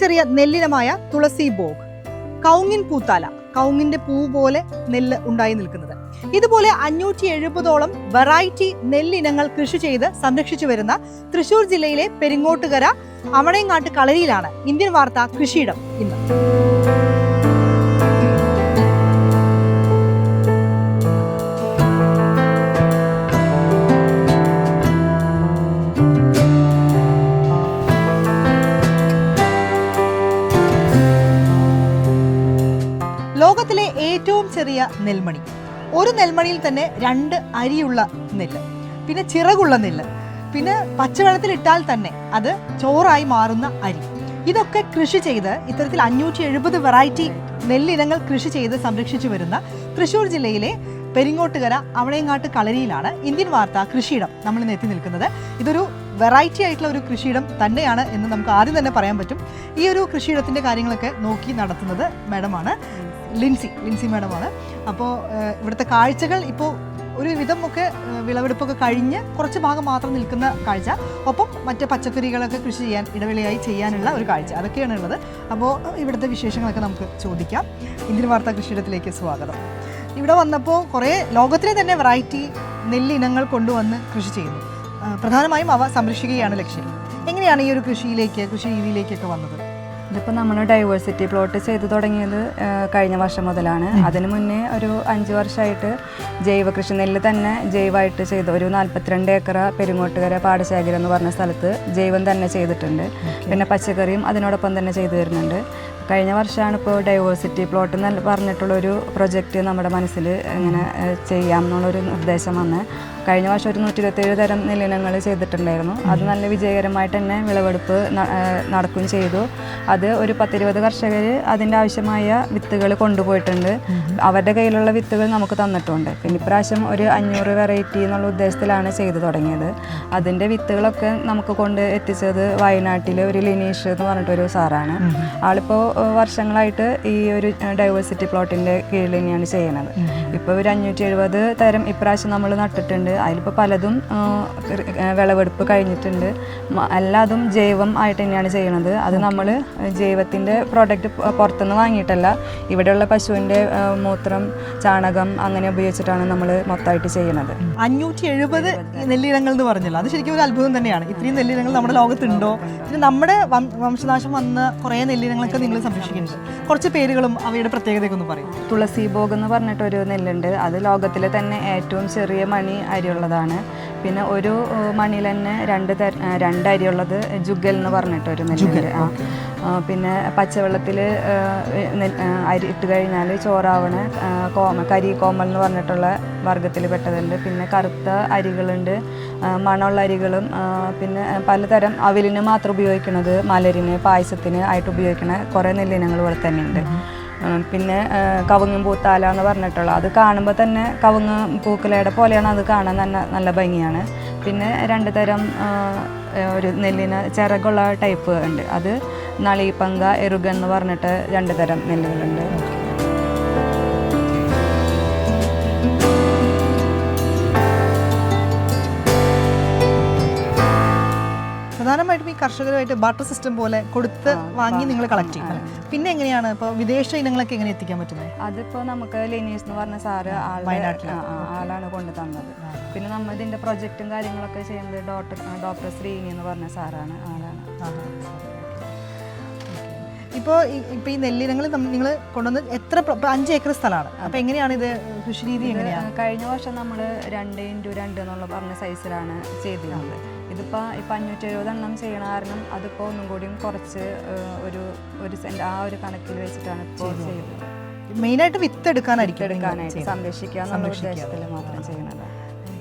ചെറിയ നെല്ലിനമായ തുളസി ബോഗ് കൗങ്ങിൻ പൂത്താല കൗങ്ങിന്റെ പൂ പോലെ നെല്ല് ഉണ്ടായി നിൽക്കുന്നത്. ഇതുപോലെ അഞ്ഞൂറ്റി എഴുപതോളം വെറൈറ്റി നെല്ലിനങ്ങൾ കൃഷി ചെയ്ത് സംരക്ഷിച്ചു വരുന്ന തൃശൂർ ജില്ലയിലെ പെരിങ്ങോട്ടുകര അമണയങ്ങാട്ട് കളരിയിലാണ് ഇന്ത്യൻ വാർത്ത കൃഷിയിടം ഇന്ന്. ലോകത്തിലെ ഏറ്റവും ചെറിയ നെൽമണി. ഒരു നെൽമണിയിൽ തന്നെ രണ്ട് അരിയുള്ള നെല്ല്. പിന്നെ ചിറകുള്ള നെല്ല്. പിന്നെ പച്ചവെള്ളത്തിൽ ഇട്ടാൽ തന്നെ അത് ചോറായി മാറുന്ന അരി. ഇതൊക്കെ കൃഷി ചെയ്ത് ഇത്തരത്തിൽ അഞ്ഞൂറ്റി എഴുപത് വെറൈറ്റി നെല്ലിനങ്ങൾ കൃഷി ചെയ്ത് സംരക്ഷിച്ചു വരുന്ന തൃശ്ശൂർ ജില്ലയിലെ പെരിങ്ങോട്ടുകര അവളയങ്ങാട്ട് കളരിയിലാണ് ഇന്ത്യൻ വാർത്ത കൃഷിയിടം നമ്മൾ ഇന്ന് എത്തി നിൽക്കുന്നത്. ഇതൊരു വെറൈറ്റി ആയിട്ടുള്ള ഒരു കൃഷിയിടം തന്നെയാണ് എന്ന് നമുക്ക് ആദ്യം തന്നെ പറയാൻ പറ്റും. ഈ ഒരു കൃഷിയിടത്തിന്റെ കാര്യങ്ങളൊക്കെ നോക്കി നടത്തുന്നത് മാഡമാണ്. ലിൻസി ലിൻസി മാഡമാണ്. അപ്പോൾ ഇവിടുത്തെ കാഴ്ചകൾ ഇപ്പോൾ ഒരു വിധം ഒക്കെ വിളവെടുപ്പൊക്കെ കഴിഞ്ഞ് കുറച്ച് ഭാഗം മാത്രം നിൽക്കുന്ന കാഴ്ച. ഒപ്പം മറ്റ് പച്ചക്കറികളൊക്കെ കൃഷി ചെയ്യാൻ ഇടവേളയായി ചെയ്യാനുള്ള ഒരു കാഴ്ച. അതൊക്കെയാണ് ഉള്ളത്. അപ്പോൾ ഇവിടുത്തെ വിശേഷങ്ങളൊക്കെ നമുക്ക് ചോദിക്കാം. ഇന്ത്യൻ വാർത്താ കൃഷിയിടത്തിലേക്ക് സ്വാഗതം. ഇവിടെ വന്നപ്പോൾ കുറേ ലോകത്തിലെ തന്നെ വെറൈറ്റി നെല്ലിനങ്ങൾ കൊണ്ടുവന്ന് കൃഷി ചെയ്യുന്നു. പ്രധാനമായും അവ സംരക്ഷിക്കുകയാണ് ലക്ഷ്യം. എങ്ങനെയാണ് ഈ ഒരു കൃഷിയിലേക്ക് കൃഷി രീതിയിലേക്കൊക്കെ വന്നത്? ഇതിപ്പോൾ നമ്മൾ ഡൈവേഴ്സിറ്റി പ്ലോട്ട് ചെയ്ത് തുടങ്ങിയത് കഴിഞ്ഞ വർഷം മുതലാണ്. അതിന് മുന്നേ ഒരു അഞ്ച് വർഷമായിട്ട് ജൈവ കൃഷി നെല്ല് തന്നെ ജൈവമായിട്ട് ചെയ്തു. ഒരു നാൽപ്പത്തിരണ്ട് ഏക്കർ പെരുങ്ങോട്ടുകര പാടശേഖരം എന്ന് പറഞ്ഞ സ്ഥലത്ത് ജൈവം തന്നെ ചെയ്തിട്ടുണ്ട്. പിന്നെ പച്ചക്കറിയും അതിനോടൊപ്പം തന്നെ ചെയ്തു വരുന്നുണ്ട് കഴിഞ്ഞ വർഷമാണ് ഇപ്പോൾ ഡൈവേഴ്സിറ്റി പ്ലോട്ട് എന്ന് പറഞ്ഞിട്ടുള്ളൊരു പ്രൊജക്റ്റ് നമ്മുടെ മനസ്സിൽ ഇങ്ങനെ ചെയ്യാം എന്നുള്ളൊരു നിർദ്ദേശം വന്ന്. കഴിഞ്ഞ വർഷം ഒരു നൂറ്റി ഇരുപത്തേഴ് തരം നെല്ലിനങ്ങൾ ചെയ്തിട്ടുണ്ടായിരുന്നു. അത് നല്ല വിജയകരമായിട്ട് തന്നെ വിളവെടുപ്പ് നടക്കുകയും ചെയ്തു. അത് ഒരു പത്തിരുപത് കർഷകർ അതിന്റെ ആവശ്യമായ വിത്തുകൾ കൊണ്ടുപോയിട്ടുണ്ട്. അവരുടെ കയ്യിലുള്ള വിത്തുകൾ നമുക്ക് തന്നിട്ടുണ്ട്. പിന്നെ ഇപ്രാവശ്യം ഒരു അഞ്ഞൂറ് വെറൈറ്റി എന്നുള്ള ഉദ്ദേശത്തിലാണ് ചെയ്തു തുടങ്ങിയത്. അതിന്റെ വിത്തുകളൊക്കെ നമുക്ക് കൊണ്ട് എത്തിച്ചത് വയനാട്ടിലെ ഒരു ലിനീഷ് എന്ന് പറഞ്ഞിട്ടൊരു സാറാണ്. ആളിപ്പോൾ വർഷങ്ങളായിട്ട് ഈ ഒരു ഡൈവേഴ്സിറ്റി പ്ലോട്ടിന്റെ കീഴിൽ തന്നെയാണ് ചെയ്യുന്നത്. ഇപ്പോൾ ഒരു അഞ്ഞൂറ്റി എഴുപത് തരം ഇപ്രാവശ്യം നമ്മൾ നട്ടിട്ടുണ്ട്. അതിലിപ്പോൾ പലതും വിളവെടുപ്പ് കഴിഞ്ഞിട്ടുണ്ട്. എല്ലാതും ജൈവം ആയിട്ട് തന്നെയാണ് ചെയ്യണത്. അത് നമ്മൾ ജൈവത്തിന്റെ പ്രോഡക്റ്റ് പുറത്തുനിന്ന് വാങ്ങിയിട്ടല്ല ഇവിടെയുള്ള പശുവിന്റെ മൂത്രം ചാണകം അങ്ങനെ ഉപയോഗിച്ചിട്ടാണ് നമ്മൾ മൊത്തമായിട്ട് ചെയ്യുന്നത് അഞ്ഞൂറ്റി എഴുപത് നെല്ലിനങ്ങൾ എന്ന് പറഞ്ഞല്ലോ. അത് ശരിക്കും ഒരു അത്ഭുതം തന്നെയാണ്. ഇത്രയും നെല്ലിനങ്ങൾ നമ്മുടെ ലോകത്തുണ്ടോ? പിന്നെ നമ്മുടെ വംശനാശം വന്ന കുറേ നെല്ലിനങ്ങളൊക്കെ നിങ്ങൾ സംരക്ഷിക്കുന്നുണ്ട്. കുറച്ച് പേരുകളും അവയുടെ പ്രത്യേകതയൊക്കെ ഒന്ന് പറയും. തുളസി ഭോഗ് എന്ന് പറഞ്ഞിട്ടൊരു നെല്ലുണ്ട്. അത് ലോകത്തിലെ തന്നെ ഏറ്റവും ചെറിയ മണി അരിയുള്ളതാണ്. പിന്നെ ഒരു മണിയിൽ തന്നെ രണ്ട് തര രണ്ട് അരിയുള്ളത് ജുഗൽ എന്ന് പറഞ്ഞിട്ട് ഒരു ആ ആ, പിന്നെ പച്ചവെള്ളത്തിൽ അരി ഇട്ട് കഴിഞ്ഞാൽ ചോറാവണ കോമ കരി കോമൽ എന്ന് പറഞ്ഞിട്ടുള്ള വർഗത്തിൽ പെട്ടതുണ്ട്. പിന്നെ കറുത്ത അരികളുണ്ട്. മണമുള്ള അരികളും പിന്നെ പലതരം അവിലിന് മാത്രം ഉപയോഗിക്കുന്നത് മലരിന് പായസത്തിന് ആയിട്ട് ഉപയോഗിക്കുന്ന കുറേ നെല്ലിനങ്ങൾ ഇവിടെ തന്നെയുണ്ട്. പിന്നെ കവുങ്ങും പൂത്താല എന്ന് പറഞ്ഞിട്ടുള്ള അത് കാണുമ്പോൾ തന്നെ കവുങ്ങ് പൂക്കലയുടെ പോലെയാണ് അത് കാണാൻ നല്ല നല്ല ഭംഗിയാണ്. പിന്നെ രണ്ട് തരം ഒരു നെല്ലിന് ചിറകുള്ള ടൈപ്പ് ഉണ്ട്. അത് നളീപ്പങ്ക എറുക എന്ന് പറഞ്ഞിട്ട് രണ്ട് തരം നെല്ലുകളുണ്ട്. പ്രധാനമായിട്ടും ഈ കർഷകരുമായിട്ട് ബാർട്ടർ സിസ്റ്റം പോലെ കൊടുത്ത് വാങ്ങി നിങ്ങൾ കളക്ട് ചെയ്യും പിന്നെ എങ്ങനെയാണ് ഇപ്പോൾ വിദേശ ഇനങ്ങളൊക്കെ എങ്ങനെ എത്തിക്കാൻ പറ്റുന്നത്? അതിപ്പോൾ നമുക്ക് ലിനീസ് എന്ന് പറഞ്ഞ സാറ് ആളാണ് കൊണ്ടു തന്നത്. പിന്നെ നമ്മൾ ഇതിന്റെ പ്രൊജക്റ്റും കാര്യങ്ങളൊക്കെ ചെയ്യുന്നത് ഡോക്ടർ ഡോക്ടർ ശ്രീനി എന്ന് പറഞ്ഞ സാറാണ് ആളാണ്. ഇപ്പോൾ ഇപ്പോൾ ഈ നെല്ലിനങ്ങൾ നിങ്ങൾ കൊണ്ടുവന്ന് എത്ര അഞ്ച് ഏക്കർ സ്ഥലമാണ്. അപ്പോൾ എങ്ങനെയാണ് ഇത് കൃഷി രീതി എങ്ങനെയാണ്? കഴിഞ്ഞ വർഷം നമ്മൾ രണ്ട് ഇന്റു രണ്ട് എന്നുള്ള പറഞ്ഞ സൈസിലാണ് ചെയ്തിരുന്നത്. ഇതിപ്പോൾ ഇപ്പം അഞ്ഞൂറ്റി എഴുപതെണ്ണം ചെയ്യണ കാരണം അതിപ്പോൾ ഒന്നും കൂടിയും കുറച്ച് ഒരു ഒരു സെന്റ് ആ ഒരു കണക്കിൽ വെച്ചിട്ടാണ് ഇപ്പോൾ ചെയ്യുന്നത് മെയിനായിട്ട് വിത്ത് എടുക്കാനായിരിക്കും എടുക്കാനായിട്ട് ചെയ്യുന്നത്. സംരക്ഷിക്കുക എന്നുള്ള ഉദ്ദേശത്തിൽ മാത്രം ചെയ്യണത്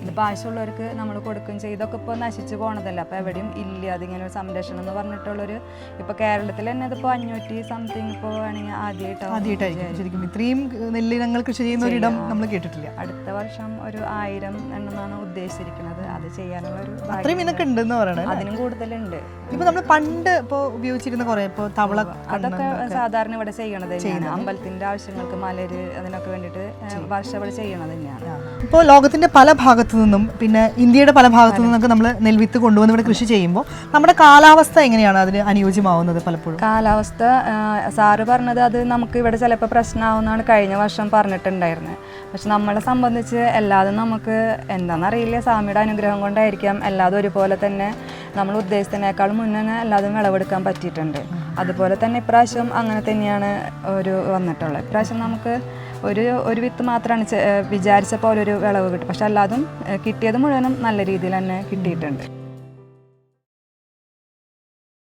ഇതിപ്പോൾ ആവശ്യമുള്ളവർക്ക് നമ്മൾ കൊടുക്കുകയും ചെയ്യും ഇതൊക്കെ ഇപ്പോൾ നശിച്ചു പോണതല്ല. അപ്പോൾ എവിടെയും ഇല്ല. അതിങ്ങനെ ഒരു സംരക്ഷണം എന്ന് പറഞ്ഞിട്ടുള്ളൊരു ഇപ്പോൾ കേരളത്തിൽ തന്നെ ഇതിപ്പോൾ അഞ്ഞൂറ്റി സംതിങ് ഇപ്പോൾ വേണമെങ്കിൽ ആദ്യമായിട്ടാണ് ആദ്യമായിട്ടായിരിക്കും. ശരിക്കും ഇത്രയും നെല്ലിനങ്ങൾ കൃഷി ചെയ്യുന്ന ഒരിടം നമ്മൾ കേട്ടിട്ടില്ല. അടുത്ത വർഷം ഒരു ആയിരം എണ്ണമെന്നാണ് ഉദ്ദേശിച്ചിരിക്കുന്നത്. അത് ചെയ്യാനുള്ള ഒരു അത്രയും ഇതൊക്കെ ഉണ്ടെന്ന് പറയണത് അതിനും കൂടുതലുണ്ട്. ഇപ്പോൾ നമ്മൾ പണ്ട് ഇപ്പോൾ ഉപയോഗിച്ചിരുന്ന കുറേ ഇപ്പോൾ തവള അതൊക്കെ സാധാരണ ഇവിടെ ചെയ്യണത് തന്നെയാണ്. അമ്പലത്തിന്റെ ആവശ്യങ്ങൾക്ക് മലര് അതിനൊക്കെ വേണ്ടിയിട്ട് ഭാഷ വർഷം ഇവിടെ ചെയ്യണത് തന്നെയാണ്. ഇപ്പോൾ ലോകത്തിന്റെ പല ഭാഗത്തു ഭാഗത്തു നിന്നും പിന്നെ ഇന്ത്യയുടെ പല ഭാഗത്തു നിന്നൊക്കെ നമ്മൾ നെൽവിത്ത് കൊണ്ടുവന്ന് ഇവിടെ കൃഷി ചെയ്യുമ്പോൾ നമ്മുടെ കാലാവസ്ഥ എങ്ങനെയാണ് അതിന് അനുയോജ്യമാവുന്നത് പലപ്പോഴും? കാലാവസ്ഥ സാറ് പറഞ്ഞത് അത് നമുക്ക് ഇവിടെ ചിലപ്പോൾ പ്രശ്നമാവുന്നതാണ് കഴിഞ്ഞ വർഷം പറഞ്ഞിട്ടുണ്ടായിരുന്നത് പക്ഷെ നമ്മളെ സംബന്ധിച്ച് എല്ലാതും നമുക്ക് എന്താണെന്നറിയില്ല സ്വാമിയുടെ അനുഗ്രഹം കൊണ്ടായിരിക്കാം എല്ലാതും ഒരുപോലെ തന്നെ നമ്മൾ ഉദ്ദേശത്തിനേക്കാൾ മുന്നേ എല്ലാതും വിളവെടുക്കാൻ പറ്റിയിട്ടുണ്ട്. അതുപോലെ തന്നെ ഇപ്രാവശ്യം അങ്ങനെ തന്നെയാണ് ഒരു വന്നിട്ടുള്ളത്. ഇപ്രാവശ്യം നമുക്ക് ഒരു ഒരു വിത്ത് മാത്രമാണ് വിചാരിച്ച ഒരു വിളവ് കിട്ടും. പക്ഷെ അല്ലാതും കിട്ടിയത് മുഴുവനും നല്ല രീതിയിൽ തന്നെ കിട്ടിയിട്ടുണ്ട്.